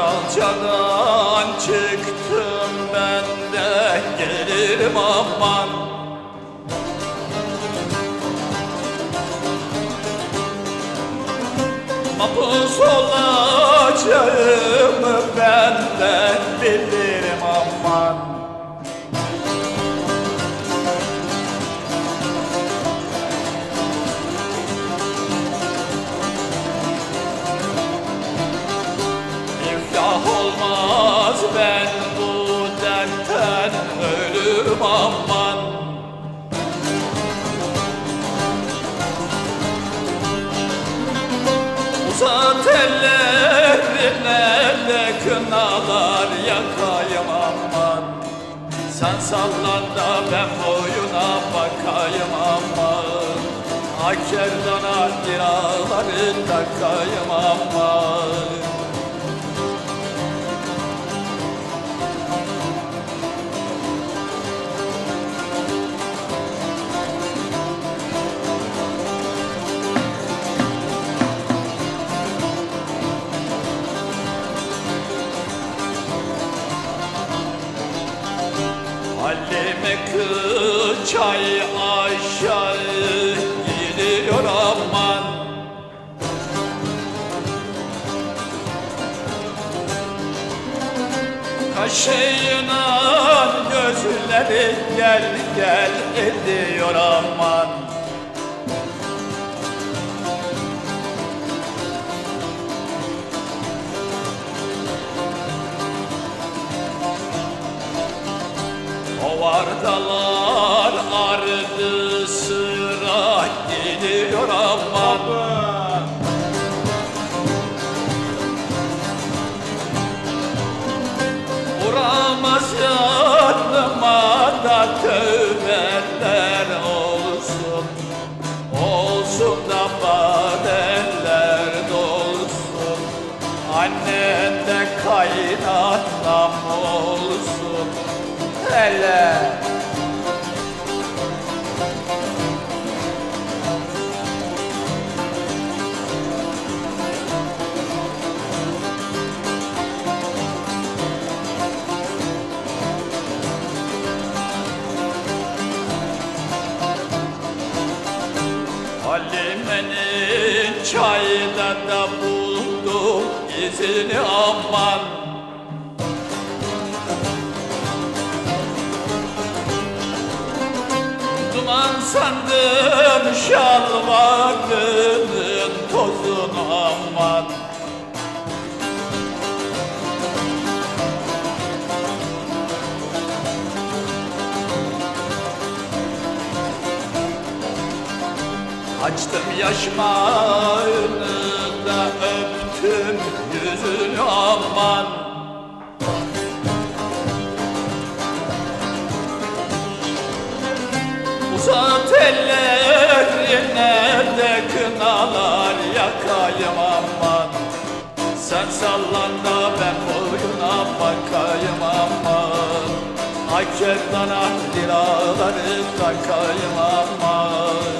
Alçadan çıktım ben de gelirim aman. Mapus olacağımı ben de bilirim ölürüm aman. Uzat ellerine de kınalar yakayım aman. Sen sallan da ben boyuna bakayım aman. Akerdana liraları takayım aman Çay aşağı gidiyor aman. Kaşıyla gözleri gel gel ediyor aman Ovardalar ardı sıra gidiyor aman Uğramaz yanıma da tövbeler olsun. Olsun da badeller dolsun. Annen de kaynanam olsun Hele Halime'nin çayda da buldum izini aman sandım şalvarının tozunu aman Açtım yaşmağını da öptüm yüzünü aman Uzat ellerine de kınalar yakayım aman. Sen sallan da ben boyuna bakayım aman. Akerdana liraları takayım aman